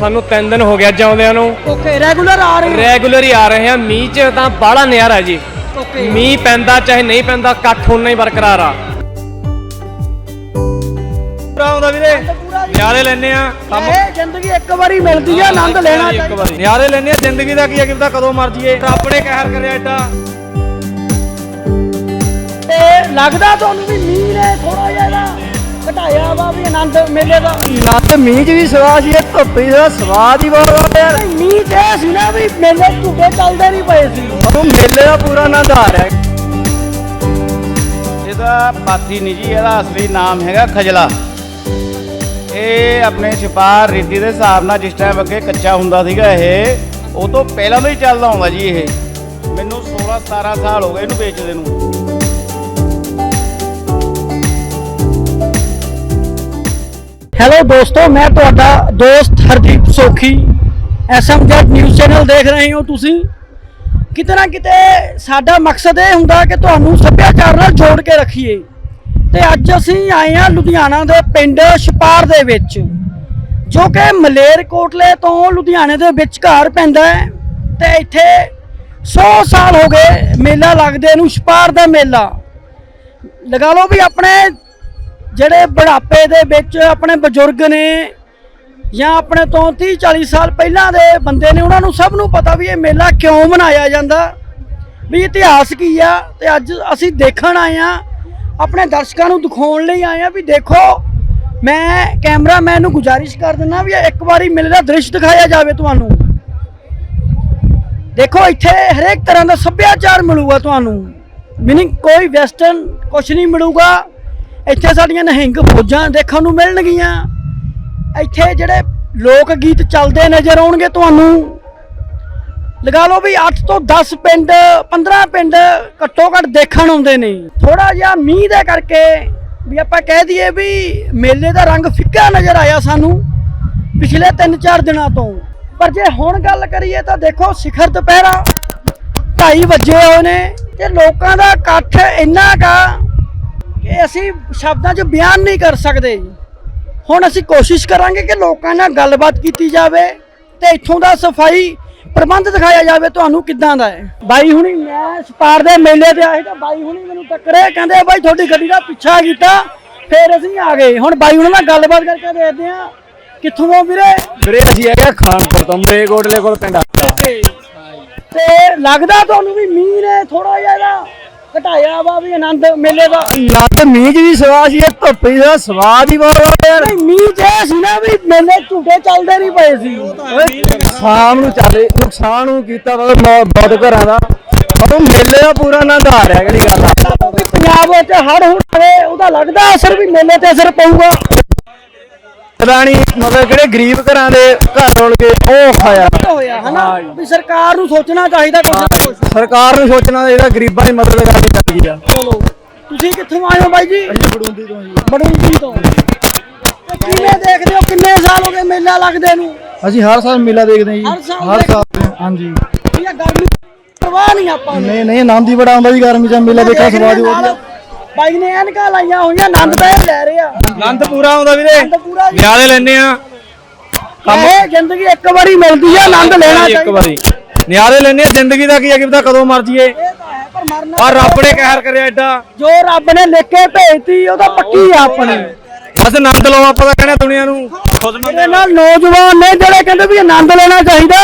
ਸਾਨੂੰ 3 ਦਿਨ ਹੋ ਗਿਆ ਜਾਉਂਦਿਆਂ ਨੂੰ। ਓਕੇ ਰੈਗੂਲਰ ਆ ਰਹੇ ਰੈਗੂਲਰ ਹੀ ਆ ਰਹੇ ਆ ਮੀਂਹ 'ਚ ਤਾਂ ਬਾਹਲਾ ਨਿਆਰਾ ਜੀ। ਓਕੇ ਮੀਂਹ ਪੈਂਦਾ ਚਾਹੇ ਨਹੀਂ ਪੈਂਦਾ ਇਕੱਠ ਉਨਾ ਹੀ ਬਰਕਰਾਰ ਆ। ਪੂਰਾ ਆਉਂਦਾ ਵੀਰੇ। ਨਿਆਰੇ ਲੈਨੇ ਆ ਕੰਮ। ਇਹ ਜ਼ਿੰਦਗੀ ਇੱਕ ਵਾਰੀ ਮਿਲਦੀ ਹੈ ਆਨੰਦ ਲੈਣਾ ਇੱਕ ਚਾਹੀਦਾ। ਵਾਰੀ। ਨਿਆਰੇ ਲੈਨੇ ਆ ਜ਼ਿੰਦਗੀ ਦਾ ਕੀ ਹੈ ਕਿਤਾ ਕਦੋਂ ਮਰ ਜੀਏ ਰੱਬ ਨੇ ਕਹਿਰ ਕਰਿਆ ਏਡਾ ਤੇ ਲੱਗਦਾ ਤੁਹਾਨੂੰ ਵੀ ਮੀਂਹ ਨੇ ਥੋੜਾ ਜਿਹਾ ਇਹਦਾ ਘਟਾਇਆ ਵਾ ਵੀ ਆਨੰਦ ਮੇਲੇ ਦਾ। ਨੱਤ ਮੀਂਹ ਚ ਵੀ ਸਵਾਦ ਸੀ ਧੁੱਪੀ ਦਾ ਸਵਾਦ ਹੀ ਬਹੁਤ ਆ ਯਾਰ ਮੀਂਹ ਤੇ ਸੀ ਨਾ ਵੀ ਮੇਲੇ ਝੂਟੇ ਚੱਲਦੇ ਨਹੀਂ ਪਏ ਸੀ। ਉਹ ਮੇਲੇ ਦਾ ਪੂਰਾ ਆਨੰਦ ਆ ਰਿਹਾ। ਇਹਦਾ ਪਾਥੀ ਨਹੀਂ ਜੀ ਇਹਦਾ ਅਸਲੀ ਨਾਮ ਹੈਗਾ ਖਜਲਾ। ਇਹ ਆਪਣੇ ਛਪਾਰ ਰੀਤੀ ਦੇ ਹਿਸਾਬ ਨਾਲ ਜਿਸ ਟਾਈਮ ਅੱਗੇ ਕੱਚਾ ਹੁੰਦਾ ਸੀਗਾ ਇਹ ਉਹ ਤੋਂ ਪਹਿਲਾਂ ਤੋਂ ਹੀ ਚੱਲਦਾ ਆਉਂਦਾ ਜੀ ਇਹ। ਮੈਨੂੰ 16 17 ਸਾਲ ਹੋ ਗਏ ਇਹਨੂੰ ਵੇਚਦੇ ਨੂੰ। ਹੈਲੋ ਦੋਸਤੋ, ਮੈਂ ਤੁਹਾਡਾ ਦੋਸਤ Hardeep Sokhi SMZ news channel ਦੇਖ ਰਹੇ ਹੋ ਤੁਸੀਂ। ਕਿਤੇ ਨਾ ਕਿਤੇ ਸਾਡਾ ਮਕਸਦ ਇਹ ਹੁੰਦਾ ਕਿ ਤੁਹਾਨੂੰ ਸੱਭਿਆਚਾਰ ਨਾਲ ਜੋੜ ਕੇ ਰੱਖੀਏ। ਤੇ ਅੱਜ ਅਸੀਂ ਆਏ ਹਾਂ ਲੁਧਿਆਣਾ ਦੇ ਪਿੰਡ ਛਪਾਰ ਦੇ ਵਿੱਚ, ਜੋ ਕਿ ਮਲੇਰਕੋਟਲੇ ਤੋਂ ਲੁਧਿਆਣੇ ਦੇ ਵਿਚਕਾਰ ਪੈਂਦਾ ਹੈ। ਤੇ ਇੱਥੇ 100 ਸਾਲ ਹੋ ਗਏ ਮੇਲਾ ਲੱਗਦੇ ਨੂੰ, ਛਪਾਰ ਦਾ ਮੇਲਾ। ਲਗਾ ਲਓ ਵੀ ਆਪਣੇ ਜਿਹੜੇ ਬੁਢਾਪੇ ਦੇ ਵਿੱਚ ਆਪਣੇ ਬਜ਼ੁਰਗ ਨੇ ਜਾਂ ਆਪਣੇ ਤੋਂ 30 40 ਸਾਲ ਪਹਿਲਾਂ ਦੇ ਬੰਦੇ ਨੇ, ਉਹਨਾਂ ਨੂੰ ਸਭ ਨੂੰ ਪਤਾ ਵੀ ਇਹ ਮੇਲਾ ਕਿਉਂ ਮਨਾਇਆ ਜਾਂਦਾ, ਵੀ ਇਤਿਹਾਸ ਕੀ ਆ ਤੇ ਅੱਜ ਅਸੀਂ ਦੇਖਣ ਆਏ ਆ ਆਪਣੇ ਦਰਸ਼ਕਾਂ ਨੂੰ ਦਿਖਾਉਣ ਲਈ ਆਏ ਆ ਵੀ ਦੇਖੋ, ਮੈਂ ਕੈਮਰਾਮੈਨ ਨੂੰ ਗੁਜ਼ਾਰਿਸ਼ ਕਰ ਦਿੰਦਾ ਵੀ ਇੱਕ ਵਾਰੀ ਮੇਲੇ ਦਾ ਦ੍ਰਿਸ਼ ਦਿਖਾਇਆ ਜਾਵੇ ਤੁਹਾਨੂੰ। ਦੇਖੋ, ਇੱਥੇ ਹਰੇਕ ਤਰ੍ਹਾਂ ਦਾ ਸੱਭਿਆਚਾਰ ਮਿਲੂਗਾ ਤੁਹਾਨੂੰ। ਮੀਨਿੰਗ ਕੋਈ ਵੈਸਟਰਨ ਕੁਝ ਨਹੀਂ ਮਿਲੂਗਾ। ਇੱਥੇ ਸਾਡੀਆਂ ਨਹਿੰਗ ਫੌਜਾਂ ਦੇਖਣ ਨੂੰ ਮਿਲਣਗੀਆਂ। ਇੱਥੇ ਜਿਹੜੇ ਲੋਕ ਗੀਤ ਚੱਲਦੇ ਨਜ਼ਰ ਆਉਣਗੇ ਤੁਹਾਨੂੰ। ਲਗਾ ਲਓ ਵੀ 8 ਤੋਂ 10 ਪਿੰਡ 15 ਪਿੰਡ ਘੱਟੋ ਘੱਟ ਦੇਖਣ ਆਉਂਦੇ ਨੇ। ਥੋੜਾ ਜਿਹਾ ਮੀਂਹ ਦੇ ਕਰਕੇ ਵੀ ਆਪਾਂ ਕਹਿ ਦਈਏ ਵੀ ਮੇਲੇ ਦਾ ਰੰਗ ਫਿੱਕਾ ਨਜ਼ਰ ਆਇਆ ਸਾਨੂੰ ਪਿਛਲੇ 3-4 ਦਿਨਾਂ ਤੋਂ। ਪਰ ਜੇ ਹੁਣ ਗੱਲ ਕਰੀਏ ਤਾਂ ਦੇਖੋ ਸਿਖਰ ਦੁਪਹਿਰਾ 2:30 ਵਜੇ ਹੋਏ ਨੇ ਤੇ ਲੋਕਾਂ ਦਾ ਇਕੱਠ ਇੰਨਾ ਕਾ ਕਿ ਅਸੀਂ ਸ਼ਬਦਾਂ 'ਚ ਬਿਆਨ ਨਹੀਂ ਕਰ ਸਕਦੇ ਹੁਣ ਅਸੀਂ ਕੋਸ਼ਿਸ਼ ਕਰਾਂਗੇ ਕਿ ਲੋਕਾਂ ਨਾਲ ਗੱਲਬਾਤ ਕੀਤੀ ਜਾਵੇ ਤੇ ਇੱਥੋਂ ਦਾ ਸਫ਼ਾਈ ਪ੍ਰਬੰਧ ਦਿਖਾਇਆ ਜਾਵੇ ਤੁਹਾਨੂੰ ਕਿੱਦਾਂ ਦਾ ਹੈ? ਬਾਈ ਹੁਣੀ ਮੈਂ ਸਪਾਰ ਦੇ ਮੇਲੇ ਤੇ ਆਏ ਤਾਂ ਬਾਈ ਹੁਣੀ ਮੈਨੂੰ ਟੱਕਰੇ ਕਹਿੰਦੇ ਬਾਈ ਤੁਹਾਡੀ ਗੱਡੀ ਦਾ ਪਿੱਛਾ ਕੀਤਾ ਫਿਰ ਅਸੀਂ ਆ ਗਏ। ਹੁਣ ਬਾਈ ਹੁਣਾਂ ਨਾਲ ਗੱਲਬਾਤ ਕਰਕੇ ਦੇਖਦੇ ਆ ਕਿੱਥੋਂ ਆ ਵੀਰੇ? ਵੀਰੇ ਅਸੀਂ ਹੈਗਾ ਖਾਨਪੁਰ ਤੋਂ ਮਰੇਗੋਟਲੇ ਕੋਲ ਪਿੰਡ ਆ। ਤੇ ਲੱਗਦਾ ਤੁਹਾਨੂੰ ਵੀ ਮੀਂਹ ਨੇ ਥੋੜਾ ਜਿਹਾ ਇਹਦਾ ਘਟਾਇਆ ਵਾ ਵੀ ਆਨੰਦ ਮੇਲੇ ਦਾ। ਨੱਤ ਮੀਂਹ ਚ ਵੀ ਸਵਾਦ ਸੀ ਧੁੱਪੀ ਦਾ ਸਵਾਦ ਹੀ ਬਹੁਤ ਆ ਯਾਰ। ਨਹੀਂ ਮੀਂਹ ਤੇ ਇਹ ਸੀ ਨਾ ਵੀ ਮੇਲੇ ਝੂਟੇ ਚੱਲਦੇ ਨਹੀਂ ਪਏ ਸੀ। ਸ਼ਾਮ ਨੂੰ ਚੱਲੇ ਨੁਕਸਾਨ ਨੂੰ ਕੀਤਾ ਵਾ ਮੌ- ਬਹੁਤ ਘਰਾਂ ਦਾ। ਉਹ ਮੇਲੇ ਦਾ ਪੂਰਾ ਆਨੰਦ ਆ ਰਿਹਾ ਕਿਹੜੀ ਗੱਲ ਆ। ਵੀ ਪੰਜਾਬ ਵਿੱਚ ਹੜ ਹੁੜੇ ਉਹਦਾ ਲੱਗਦਾ ਅਸਰ ਵੀ ਮੇਲੇ ਤੇ ਅਸਰ ਪਊਗਾ। ਰਾਣੀ ਮਤਲਬ ਜਿਹੜੇ ਗਰੀਬ ਘਰਾਂ ਦੇ ਘਰ ਰੋਲ ਕੇ ਉਹ ਖਾਇਆ ਹੋਇਆ ਹਨਾ? ਵੀ ਸਰਕਾਰ ਨੂੰ ਸੋਚਣਾ ਚਾਹੀਦਾ ਕੁਝ ਨਾ ਕੁਝ ਸਰਕਾਰ ਨੂੰ ਸੋਚਣਾ ਚਾਹੀਦਾ ਗਰੀਬਾਂ ਦੀ ਮਦਦ ਕਰਨੀ ਚਾਹੀਦੀ ਆ। ਚਲੋ ਤੁਸੀਂ ਕਿੱਥੋਂ ਆਏ ਹੋ ਬਾਈ ਜੀ? ਬੜੂੰਦੀ ਤੋਂ ਜੀ। ਬੜੂੰਦੀ ਤੋਂ। ਤੇ ਕਿਵੇਂ ਦੇਖਦੇ ਹੋ ਕਿੰਨੇ ਸਾਲ ਹੋ ਗਏ ਮੇਲਾ ਲੱਗਦੇ ਨੂੰ? ਅਸੀਂ ਹਰ ਸਾਲ ਮੇਲਾ ਦੇਖਦੇ ਜੀ। ਹਰ ਸਾਲ ਹਰ ਦੇਖ- ਸਾਲ ਹਾਂਜੀ। ਇਹ ਗਰਮੀ ਪਰਵਾਹ ਨਹੀਂ ਆਪਾਂ ਨੂੰ। ਨਹੀਂ ਨਹੀਂ ਆਨੰਦ ਹੀ ਬੜਾ ਆਉਂਦਾ ਜੀ ਗਰਮੀ ਚ ਮੇਲਾ ਦੇਖਣ ਸਵਾਦ ਹੀ ਵਧੀਆ ਬਾਈ ਨੇ ਐਨਕਾਂ ਲਾਈਆਂ ਹੋਈਆਂ ਆਨੰਦ ਤਾਂ ਇਹ ਲੈ ਰਿਹਾ ਆਨੰਦ ਪੂਰਾ ਆਉਂਦਾ ਵੀਰੇ। ਆਨੰਦ ਪੂਰਾ ਜੀ। ਨਿਆਰੇ ਲੈਨੇ ਆ। ਇਹ ਜ਼ਿੰਦਗੀ ਇੱਕ ਵਾਰੀ ਮਿਲਦੀ ਹੈ ਆਨੰਦ ਲੈਣਾ ਇੱਕ ਚਾਹੀਦਾ। ਵਾਰੀ। ਨਿਆਰੇ ਲੈਨੇ ਆ ਜ਼ਿੰਦਗੀ ਦਾ ਕੀ ਹੈ ਕਿਤਾ ਕਦੋਂ ਮਰ ਜੀਏ ਇਹ ਤਾਂ ਹੈ ਪਰ ਮਰਨਾ ਪਰ ਰੱਬ ਨੇ ਕਹਿਰ ਕਰਿਆ ਏਡਾ। ਜੋ ਰੱਬ ਨੇ ਲਿਖ ਕੇ ਭੇਜਤੀ ਉਹ ਤਾਂ ਪੱਕੀ ਆ ਆਪਣੀ। ਬਸ ਆਨੰਦ ਲਓ ਆਪਾਂ ਤਾਂ ਕਹਿੰਦੇ ਦੁਨੀਆ ਨੂੰ। ਖੁਦ ਮੇਰੇ ਨਾਲ ਨੌਜਵਾਨ ਨੇ ਜਿਹੜੇ ਕਹਿੰਦੇ ਵੀ ਆਨੰਦ ਲੈਣਾ ਚਾਹੀਦਾ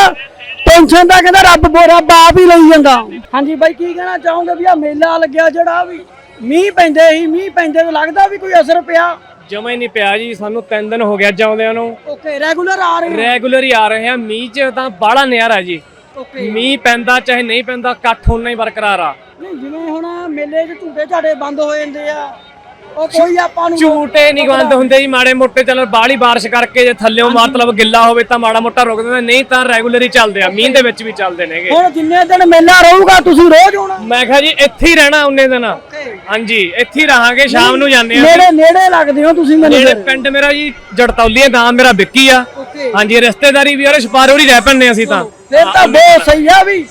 ਟੈਨਸ਼ਨ ਤਾਂ ਕਹਿੰਦਾ ਰੱਬ ਬੋ ਰੱਬ ਆਪ ਹੀ ਲਈ ਜਾਂਦਾ। ਹਾਂਜੀ ਬਾਈ ਕੀ ਕਹਿਣਾ ਚਾਹੋਗੇ ਵੀ ਆ ਮੇਲਾ ਲੱਗਿਆ ਜਿਹੜਾ ਵੀ? ਮੀਂਹ ਪੈਂਦੇ ਹੀ ਮੀਂਹ ਪੈਂਦੇ ਤੋਂ ਲੱਗਦਾ ਵੀ ਕੋਈ ਅਸਰ ਪਿਆ। ਜਮਾ ਹੀ ਨਹੀਂ ਪਿਆ ਜੀ ਸਾਨੂੰ 3 ਦਿਨ ਹੋ ਗਿਆ ਜਾਉਂਦਿਆਂ ਨੂੰ। ਓਕੇ ਰੈਗੂਲਰ ਆ ਰਹੇ ਰੈਗੂਲਰ ਹੀ ਆ ਰਹੇ ਆ ਮੀਂਹ 'ਚ ਤਾਂ ਬਾਹਲਾ ਨਿਆਰਾ ਜੀ। ਓਕੇ। ਮੀਂਹ ਪੈਂਦਾ ਚਾਹੇ ਨਹੀਂ ਪੈਂਦਾ ਇਕੱਠ ਉਨਾ ਹੀ ਬਰਕਰਾਰ ਆ। ਨਹੀਂ ਜਿਵੇਂ ਹੁਣ ਮੇਲੇ 'ਚ ਝੂਟੇ ਝਾੜੇ ਬੰਦ ਹੋ ਜਾਂਦੇ ਆ ਉਹ ਕੋਈ ਆਪਾਂ ਨੂੰ ਝੂਟੇ ਨਹੀਂ ਬੰਦ ਹੁੰਦੇ ਜੀ ਮਾੜੇ ਮੋਟੇ ਚੱਲ ਬਾਹਲੀ ਬਾਰਿਸ਼ ਕਰਕੇ ਜੇ ਥੱਲਿਓਂ ਮਤਲਬ ਗਿੱਲਾ ਹੋਵੇ ਤਾਂ ਮਾੜਾ ਮੋਟਾ ਰੁਕ ਦਿੰਦੇ ਨਹੀਂ ਤਾਂ ਰੈਗੂਲਰ ਹੀ ਚੱਲਦੇ ਆ ਮੀਂਹ ਦੇ ਵਿੱਚ ਵੀ ਚੱਲਦੇ ਨੇਗੇ। ਹੁਣ ਜਿੰਨੇ ਦਿਨ ਮੇਲਾ ਰਹੂਗਾ ਤੁਸੀਂ ਰੋਜ਼ ਆਉਣਾ। ਮੈਂ ਕਿਹਾ ਜੀ ਇੱਥੇ ਹੀ ਰਹਿਣਾ ਉਹਨੇ ਦਿਨ। ਹਾਂਜੀ ਇੱਥੇ ਹੀ ਰਹਾਂਗੇ ਸ਼ਾਮ ਨੂੰ ਜਾਂਦੇ ਆ। ਨੇੜੇ ਨੇੜੇ ਲੱਗਦੇ ਹੋ ਤੁਸੀਂ ਮੈਨੂੰ ਜਿਹੜੇ ਪਿੰਡ ਮੇਰਾ ਜੀ ਜੜਤੌਲੀਏ ਨਾਮ ਮੇਰਾ ਵਿੱਕੀ ਆ। ਹਾਂਜੀ ਰਿਸ਼ਤੇਦਾਰੀ ਵੀ ਉਹਦੇ ਛਪਾਰੋ ਹੀ ਰਹਿ ਪੈਂਦੇ ਅਸੀਂ ਤਾਂ। ਫਿਰ ਤਾਂ ਬਹੁਤ ਸਹੀ ਆ ਵੀ।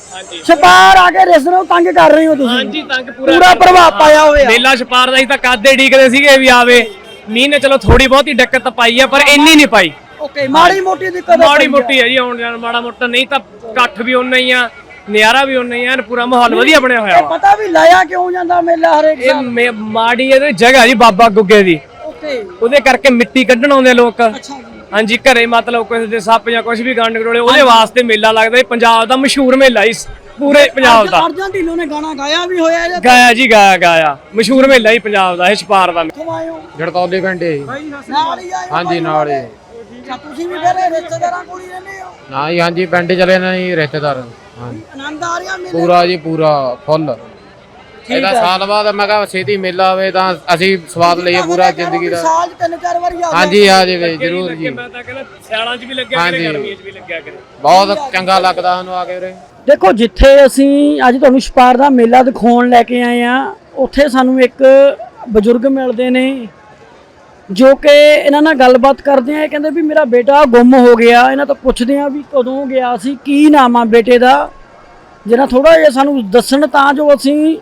ਛਪਾਰ ਆ ਕੇ ਰਿਸ਼ਤੇ ਨੂੰ ਤੰਗ ਕਰ ਰਹੇ ਹੋ ਤੁਸੀਂ। ਹਾਂਜੀ ਤੰਗ ਪੂਰਾ ਪੂਰਾ ਪ੍ਰਭਾਵ ਪਾਇਆ ਹੋਇਆ। ਮੇਲਾ ਛਪਾਰ ਦਾ ਅਸੀਂ ਤਾਂ ਕਾਦੇ ਡੀਕਦੇ ਸੀਗੇ ਵੀ ਆਵੇ। ਮੀਂਹ ਨੇ ਚਲੋ ਥੋੜੀ ਬਹੁਤੀ ਦਿੱਕਤ ਪਾਈ ਆ ਪਰ ਇੰਨੀ ਨਹੀਂ ਪਾਈ। ਓਕੇ ਮਾੜੀ ਮੋਟੀ ਦਿੱਕਤ ਮਾੜੀ ਮੋਟੀ ਹੈ ਜੀ ਆਉਣ ਜਾਣ ਮਾੜਾ ਮੋਟਾ ਨਹੀਂ ਤਾਂ ਇਕੱਠ ਵੀ ਉਨਾ ਹੀ ਆ ਨਿਆਰਾ ਵੀ ਉਨਾ ਹੀ ਆ ਪੂਰਾ ਮਾਹੌਲ ਵਧੀਆ ਬਣਿਆ ਹੋਇਆ ਵਾ। ਪਤਾ ਵੀ ਲਾਇਆ ਕਿਉਂ ਜਾਂਦਾ ਮੇਲਾ ਹਰੇਕ ਇਹ ਮੇ- ਮਾੜੀ ਇਹਦੇ ਜਗ੍ਹਾ ਜੀ ਬਾਬਾ ਗੁੱਗੇ ਦੀ। ਓਕੇ। ਉਹਦੇ ਕਰਕੇ ਮਿੱਟੀ ਕੱਢਣ ਆਉਂਦੇ ਲੋਕ। ਅੱਛਾ ਹਾਂਜੀ ਘਰੇ ਮਤਲਬ ਕਿਸੇ ਦੇ ਸੱਪ ਜਾਂ ਕੁਝ ਵੀ ਗੰਡ ਗੜੋਲੇ ਉਹਦੇ ਵਾਸਤੇ ਮੇਲਾ ਲੱਗਦਾ ਇਹ ਪੰਜਾਬ ਦਾ ਮਸ਼ਹੂਰ ਮੇਲਾ ਇਸ ਪੂਰੇ ਪੰਜਾਬ ਦਾ। ਅਰਜਨ ਢਿੱਲੋਂ ਨੇ ਗਾਣਾ ਗਾਇਆ ਵੀ ਹੋਇਆ ਇਹਦੇ ਗਾਇਆ ਜੀ ਗਾਇਆ ਗਾਇਆ। ਮਸ਼ਹੂਰ ਮੇਲਾ ਹੀ ਪੰਜਾਬ ਦਾ ਇਹ ਛਪਾਰ ਦਾ ਹੋ? ਜੜਤੌਲੀ ਪਿੰਡ ਹੀ ਨਾਲ ਹੀ ਆਏ ਹੋ ਹਾਂਜੀ ਨਾਲ ਹੀ। ਅੱਛਾ ਤੁਸੀਂ ਵੀ ਫਿਰ ਰਿਸ਼ਤੇਦਾਰਾਂ ਕੋਲ ਹੀ ਰਹਿੰਦੇ ਹੋ? ਨਾ ਜੀ ਹਾਂਜੀ ਪਿੰਡ ਚਲੇ ਨਾ ਜੀ ਰਿਸ਼ਤੇਦਾਰ। ਹਾਂਜੀ। ਆਨੰਦ ਆ ਰਿਹਾ ਮੇਲੇ ਪੂਰਾ ਜੀ ਪੂਰਾ ਫੁੱਲ। ਇਹਦਾ ਸਾਲ ਬਾਅਦ ਮੈਂ ਕਿਹਾ ਛੇਤੀ ਮੇਲਾ ਹੋਵੇ ਤਾਂ ਅਸੀਂ ਸਵਾਦ ਲਈਏ ਪੂਰਾ ਜ਼ਿੰਦਗੀ ਦਾ। ਸਾਲ 'ਚ ਤਿੰਨ ਚਾਰ ਵਾਰੀ ਆ ਹਾਂਜੀ ਆ। ਜਾਵੇ ਜਰੂਰ ਜੀ। ਮੈਂ ਤਾਂ ਕਹਿੰਦਾ ਸਿਆਲਾਂ 'ਚ ਵੀ ਲੱਗਿਆ ਕਰੇ ਹਾਂਜੀ। ਗਰਮੀਆਂ 'ਚ ਵੀ ਲੱਗਿਆ ਕਰੇ। ਬਹੁਤ ਚੰਗਾ ਲੱਗਦਾ ਸਾਨੂੰ ਆ ਕੇ ਉਰੇ। ਦੇਖੋ ਜਿੱਥੇ ਅਸੀਂ ਅੱਜ ਤੁਹਾਨੂੰ ਛਪਾਰ ਦਾ ਮੇਲਾ ਦਿਖਾਉਣ ਲੈ ਕੇ ਆਏ ਆ ਉੱਥੇ ਸਾਨੂੰ ਇੱਕ ਬਜ਼ੁਰਗ ਮਿਲਦੇ ਨੇ ਜੋ ਕਿ ਇਹਨਾਂ ਨਾਲ ਗੱਲਬਾਤ ਕਰਦੇ ਆ। ਇਹ ਕਹਿੰਦੇ ਵੀ ਮੇਰਾ ਬੇਟਾ ਗੁੰਮ ਹੋ ਗਿਆ। ਇਹਨਾਂ ਤੋਂ ਪੁੱਛਦੇ ਆ ਵੀ ਕਦੋਂ ਗਿਆ ਸੀ ਕੀ ਨਾਮ ਆ ਬੇਟੇ ਦਾ? ਜਿਹੜਾ ਥੋੜਾ ਜਿਹਾ ਸਾਨੂੰ ਦੱਸਣ ਤਾਂ ਜੋ ਅਸੀਂ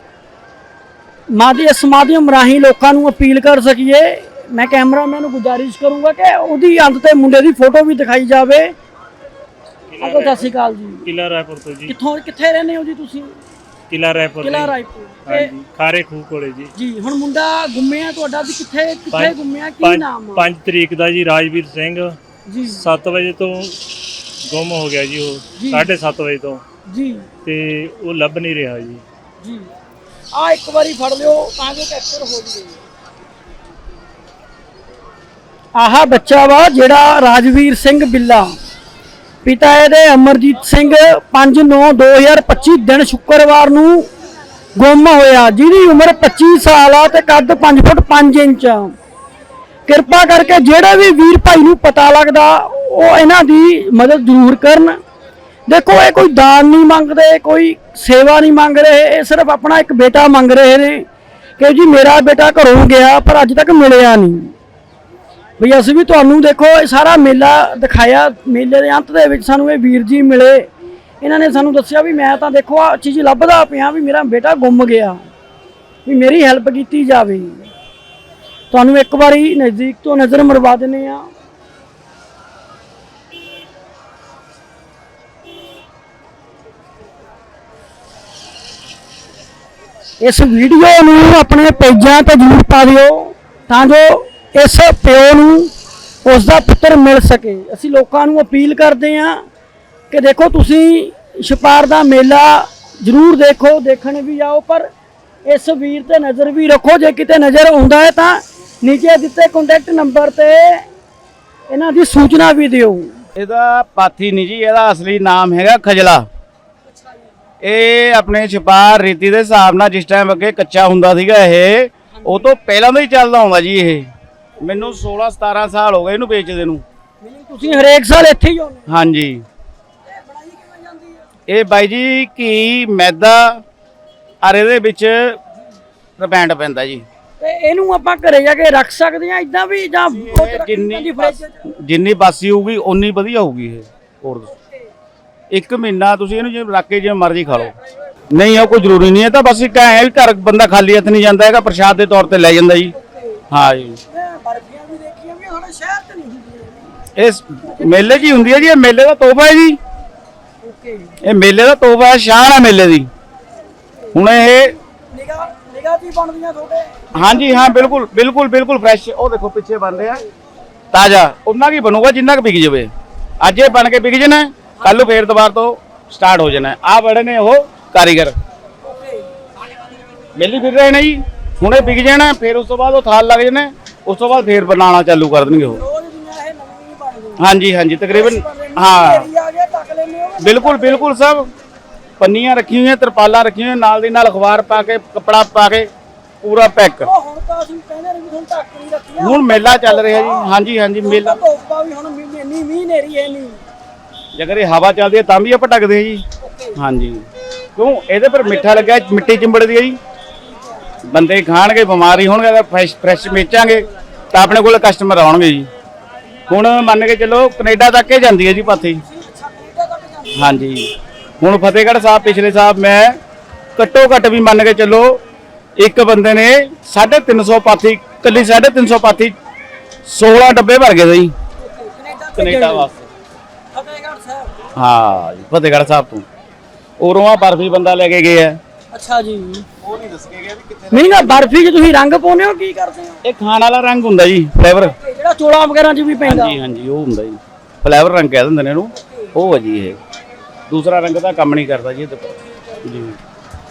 ਮਾਧਿਅਮ ਰਾਹੀਂ ਲੋਕਾਂ ਨੂੰ ਅਪੀਲ ਕਰ ਸਕੀਏ ਮੈਂ ਕੈਮਰਾਮੈਨ ਨੂੰ ਗੁਜ਼ਾਰਿਸ਼ ਕਰੂੰਗਾ ਕਿ ਉਹਦੀ ਅੰਤ ਤੇ ਮੁੰਡੇ ਦੀ ਫੋਟੋ ਵੀ ਦਿਖਾਈ ਜਾਵੇ। ਆਪੋ ਸਤਿ ਸ਼੍ਰੀ ਅਕਾਲ ਜੀ। ਕਿਲਾ ਰਾਏਪੁਰ ਤੋਂ ਜੀ। ਕਿੱਥੋਂ ਕਿੱਥੇ ਰਹਿੰਦੇ ਹੋ ਜੀ ਤੁਸੀਂ? ਕਿਲਾ ਰਾਏਪੁਰ ਕਿਲਾ ਜੀ। ਰਾਏਪੁਰ। ਤੇ ਹਾਂਜੀ ਖਾਰੇ ਖੂਹ ਕੋਲੇ ਜੀ। ਜੀ ਹੁਣ ਮੁੰਡਾ ਗੁੰਮਿਆ ਤੁਹਾਡਾ ਵੀ ਕਿੱਥੇ ਕਿੱਥੇ ਪੰਜ- ਗੁੰਮਿਆ? ਕੀ ਨਾਮ ਆ? 5 ਤਰੀਕ ਦਾ ਜੀ ਰਾਜਵੀਰ ਸਿੰਘ। ਜੀ। 7 ਵਜੇ ਤੋਂ ਗੁੰਮ ਹੋ ਗਿਆ ਜੀ ਜੀ। ਉਹ 7:30 ਵਜੇ ਤੋਂ। ਜੀ। ਤੇ ਉਹ ਲੱਭ ਨਹੀਂ ਰਿਹਾ ਜੀ। ਜੀ। ਆ ਇੱਕ ਵਾਰੀ ਫੜ ਲਿਓ ਤਾਂ ਜੋ ਕੈਪਚਰ ਹੋ ਜਵੇ। ਆਹਾ ਬੱਚਾ ਵਾ ਜਿਹੜਾ ਰਾਜਵੀਰ ਸਿੰਘ ਬਿੱਲਾ। ਪਿਤਾ ਇਹਦੇ ਅਮਰਜੀਤ ਸਿੰਘ 5/9/2025 ਦਿਨ ਸ਼ੁੱਕਰਵਾਰ ਨੂੰ ਗੁੰਮ ਹੋਇਆ। ਜਿਹਦੀ ਉਮਰ 25 ਸਾਲ ਆ ਤੇ ਕੱਦ 5 ਫੁੱਟ 5 ਇੰਚ ਆ। ਕਿਰਪਾ ਕਰਕੇ ਜਿਹੜੇ ਵੀ ਵੀਰ ਭਾਈ ਨੂੰ ਪਤਾ ਲੱਗਦਾ, ਉਹ ਇਹਨਾਂ ਦੀ ਮਦਦ ਜ਼ਰੂਰ ਕਰਨ। ਦੇਖੋ, ਇਹ ਕੋਈ ਦਾਨ ਨਹੀਂ ਮੰਗਦੇ ਕੋਈ ਸੇਵਾ ਨਹੀਂ ਮੰਗ ਰਹੇ, ਇਹ ਸਿਰਫ ਆਪਣਾ ਇੱਕ ਬੇਟਾ ਮੰਗ ਰਹੇ ਨੇ ਕਿ ਜੀ ਮੇਰਾ ਬੇਟਾ ਘਰੋਂ ਗਿਆ, ਪਰ ਅੱਜ ਤੱਕ ਮਿਲਿਆ ਨਹੀਂ। ਵੀ ਅਸੀਂ ਵੀ ਤੁਹਾਨੂੰ ਦੇਖੋ, ਇਹ ਸਾਰਾ ਮੇਲਾ ਦਿਖਾਇਆ, ਮੇਲੇ ਦੇ ਅੰਤ ਦੇ ਵਿੱਚ ਸਾਨੂੰ ਇਹ ਵੀਰ ਜੀ ਮਿਲੇ। ਇਹਨਾਂ ਨੇ ਸਾਨੂੰ ਦੱਸਿਆ ਵੀ ਮੈਂ ਤਾਂ ਦੇਖੋ ਆ ਚੀਜ਼ ਲੱਭਦਾ ਪਿਆ ਵੀ ਮੇਰਾ ਬੇਟਾ ਗੁੰਮ ਗਿਆ, ਵੀ ਮੇਰੀ ਹੈਲਪ ਕੀਤੀ ਜਾਵੇ। ਤੁਹਾਨੂੰ ਇੱਕ ਵਾਰੀ ਨਜ਼ਦੀਕ ਤੋਂ ਨਜ਼ਰ ਮਰਵਾ ਦਿੰਨੇ ਆ ਇਸ ਵੀਡੀਓ ਨੂੰ ਆਪਣੇ ਪੇਜਾਂ ਤੇ ਜ਼ਰੂਰ ਪਾ ਦਿਓ ਤਾਂ ਜੋ ਇਸ ਪਿਓ ਨੂੰ ਉਸ ਦਾ ਪੁੱਤਰ ਮਿਲ ਸਕੇ। ਅਸੀਂ ਲੋਕਾਂ ਨੂੰ ਅਪੀਲ ਕਰਦੇ ਹਾਂ ਕਿ ਦੇਖੋ ਤੁਸੀਂ ਛਪਾਰ ਦਾ ਮੇਲਾ ਜ਼ਰੂਰ ਦੇਖੋ, ਦੇਖਣ ਵੀ ਆਓ, ਪਰ ਇਸ ਵੀਰ ਤੇ ਨਜ਼ਰ ਵੀ ਰੱਖੋ। ਜੇ ਕਿਤੇ ਨਜ਼ਰ ਆਉਂਦਾ ਹੈ ਤਾਂ ਨੀਚੇ ਦਿੱਤੇ ਕੰਟੈਕਟ ਨੰਬਰ ਤੇ ਇਹਨਾਂ ਦੀ ਸੂਚਨਾ ਵੀ ਦਿਓ। ਇਹਦਾ ਪਾਥੀ ਨਹੀਂ ਜੀ, ਇਹਦਾ ਅਸਲੀ ਨਾਮ ਹੈਗਾ ਖਜਲਾ। ਇਹ ਆਪਣੇ ਛਪਾਰ ਰੀਤੀ ਦੇ ਹਿਸਾਬ ਨਾਲ ਜਿਸ ਟਾਈਮ ਅੱਗੇ ਕੱਚਾ ਹੁੰਦਾ ਸੀਗਾ ਇਹ ਉਹ ਤੋਂ ਪਹਿਲਾਂ ਦਾ ਹੀ ਚੱਲਦਾ ਆਉਂਦਾ ਜੀ ਇਹ। ਮੈਨੂੰ 16 17 ਸਾਲ ਹੋ ਗਏ ਇਹਨੂੰ ਵੇਚਦੇ ਨੂੰ। ਤੁਸੀਂ ਹਰੇਕ ਸਾਲ ਇੱਥੇ ਹੀ ਆਉਂਦੇ ਹਾਂਜੀ। ਇਹ ਬਾਈ ਜੀ ਘੀ ਮੈਦਾ ਅਰ ਇਹਦੇ ਵਿੱਚ ਰਪੈਂਡ ਪੈਂਦਾ ਜੀ। ਤੇ ਇਹਨੂੰ ਆਪਾਂ ਘਰੇ ਜਾ ਕੇ ਰੱਖ ਸਕਦੇ ਹਾਂ ਇਦਾਂ ਵੀ ਜਾਂ ਜਿੰਨੀ ਜਿੰਨੀ ਬਾਸੀ ਹੋਊਗੀ ਓਨੀ ਵਧੀਆ ਹੋਊਗੀ ਇਹ। ਹੋਰ ਦੱਸੋ। ਇੱਕ ਮਹੀਨਾ ਤੁਸੀਂ ਇਹਨੂੰ ਜਿਵੇਂ ਰੱਖ ਕੇ ਜਿਵੇਂ ਮਰਜ਼ੀ ਖਾ ਲਓ। ਨਹੀਂ, ਉਹ ਕੋਈ ਜ਼ਰੂਰੀ ਨਹੀਂ ਹੈ, ਤਾਂ ਬਸ ਇੱਕ ਐਂ ਵੀ ਘਰ ਬੰਦਾ ਖਾਲੀ ਹੱਥ ਨਹੀਂ ਜਾਂਦਾ ਹੈਗਾ, ਪ੍ਰਸ਼ਾਦ ਦੇ ਤੌਰ ਤੇ ਲੈ ਜਾਂਦਾ ਜੀ। ਹਾਂ ਜੀ। ਬਰਫੀਆਂ ਵੀ ਦੇਖੀਆਂ ਵੀ ਹੁਣ ਸ਼ਹਿਰ ਤੇ ਨਹੀਂ ਹੁੰਦੀਆਂ ਇਸ ਮੇਲੇ 'ਚ ਹੁੰਦੀ ਹੈ ਜੀ, ਇਹ ਮੇਲੇ ਦਾ ਤੋਹਫਾ ਹੈ ਜੀ। ਓਕੇ ਇਹ ਮੇਲੇ ਦਾ ਤੋਹਫਾ ਹੈ, ਸ਼ਾਨ ਹੈ ਮੇਲੇ ਦੀ। ਹੁਣ ਇਹ ਨਿਗਾਹ ਨਿਗਾਹ ਵੀ ਬਣਦੀਆਂ ਤੁਹਾਡੇ ਹਾਂਜੀ, ਹਾਂ, ਬਿਲਕੁਲ ਬਿਲਕੁਲ ਬਿਲਕੁਲ ਫਰੈਸ਼ ਉਹ ਦੇਖੋ, ਪਿੱਛੇ ਬਣ ਰਿਹਾ ਤਾਜ਼ਾ। ਉਹਨਾਂ ਕੀ ਬਣੂਗਾ, ਜਿੰਨਾ ਕੁ ਵਿਕ ਜਾਵੇ। ਅੱਜ ਇਹ ਬਣ ਕੇ ਵਿਕ ਜਾਣਾ ਕੱਲ ਨੂੰ ਫੇਰ ਦੁਬਾਰ ਤੋਂ ਸਟਾਰਟ ਹੋ ਜਾਣਾ ਆ ਬੜੇ ਨੇ ਉਹ ਕਾਰੀਗਰ। ਮਿਲੀ ਫਿਰ ਰਹੇ ਨੇ ਜੀ। ਹੁਣੇ ਵਿਕ ਜਾਣਾ ਫਿਰ ਉਸ ਤੋਂ ਬਾਅਦ ਉਹ ਥਾਲ ਲੱਗ ਜਾਣਾ ਉਸ ਤੋਂ ਬਾਅਦ ਫੇਰ ਬਣਾਉਣਾ ਚਾਲੂ ਕਰ ਦੇਣਗੇ ਉਹ ਹਾਂਜੀ ਹਾਂਜੀ ਤਕਰੀਬਨ ਹਾਂ। ਬਿਲਕੁਲ ਬਿਲਕੁਲ ਸਭ। ਪੰਨੀਆਂ ਰੱਖੀਆਂ ਹੋਈਆਂ ਤਰਪਾਲਾਂ ਰੱਖੀਆਂ ਹੋਈਆਂ ਨਾਲ ਦੀ ਨਾਲ ਅਖਬਾਰ ਪਾ ਕੇ ਕੱਪੜਾ ਪਾ ਕੇ ਪੂਰਾ ਪੈਕ। ਹੁਣ ਮੇਲਾ ਚੱਲ ਰਿਹਾ ਜੀ। ਹਾਂਜੀ ਹਾਂਜੀ ਮੇਲਾ ਧੋਪਾ ਵੀ ਹੁਣ ਮੀਂਹ ਇੰਨੀ ਮੀਂਹ ਨੇਰੀ ਹੈ ਨਹੀਂ ਜੇਕਰ ਇਹ ਹਵਾ ਚੱਲਦੀ ਹੈ ਤਾਂ ਵੀ ਆਪਾਂ ਢੱਕਦੇ ਹਾਂ ਜੀ। ਹਾਂਜੀ। ਕਿਉਂ? ਇਹਦੇ ਪਰ ਮਿੱਠਾ ਲੱਗਾ ਹੈ, ਮਿੱਟੀ ਚਿੰਬੜਦੀ ਹੈ ਜੀ। ਬੰਦੇ ਖਾਣਗੇ ਬਿਮਾਰੀ ਹੋਣਗੇ ਤਾਂ ਫਰੈਸ਼ ਫਰੈਸ਼ ਵੇਚਾਂਗੇ ਤਾਂ ਆਪਣੇ ਕੋਲ ਕਸਟਮਰ ਆਉਣਗੇ ਜੀ। ਹੁਣ ਮੰਨ ਕੇ ਚੱਲੋ ਕੈਨੇਡਾ ਤੱਕ ਹੀ ਜਾਂਦੀ ਹੈ ਜੀ ਪਾਥੀ ਹਾਂਜੀ। ਹੁਣ ਫਤਿਹਗੜ੍ਹ ਸਾਹਿਬ ਪਿਛਲੇ ਸਾਹਿਬ ਮੈਂ ਘੱਟੋ ਘੱਟ ਵੀ ਮੰਨ ਕੇ ਚੱਲੋ ਇੱਕ ਬੰਦੇ ਨੇ 350 ਪਾਥੀ ਕੱਲੀ 350 ਪਾਥੀ 16 ਡੱਬੇ ਭਰ ਗਏ ਸੀ। ਕੈਨੇਡਾ ਵਾਸਤੇ। ਹਾਂ ਜੀ ਫਤਿਹਗੜ੍ਹ ਸਾਹਿਬ ਤੋਂ। ਉਰੋਂ ਆ ਬਰਫੀ ਬੰਦਾ ਲੈ ਕੇ ਗਏ ਆ ਅੱਛਾ ਜੀ। ਉਹ ਨਹੀਂ ਦੱਸ ਕੇ ਗਿਆ ਵੀ ਕਿੱਥੇ ਮੀਨਿੰਗ ਆ ਬਰਫੀ 'ਚ ਤੁਸੀਂ ਰੰਗ ਪਾਉਂਦੇ ਹੋ ਕੀ ਕਰਦੇ ਹੋ? ਇਹ ਖਾਣ ਵਾਲਾ ਰੰਗ ਹੁੰਦਾ ਜੀ ਫਲੇਵਰ। ਇਹ ਜਿਹੜਾ ਚੋਲਾ ਵਗੈਰਾ 'ਚ ਵੀ ਪੈਂਦਾ। ਹਾਂਜੀ ਹਾਂਜੀ ਉਹ ਹੁੰਦਾ ਜੀ। ਫਲੇਵਰ ਰੰਗ ਕਹਿ ਦਿੰਦੇ ਨੇ ਇਹਨੂੰ। ਉਹ ਹੈ ਜੀ ਇਹ। ਦੂਸਰਾ ਰੰਗ ਤਾਂ ਕੰਮ ਨਹੀਂ ਕਰਦਾ ਜੀ ਇਹਦੇ ਪਰ ਜੀ।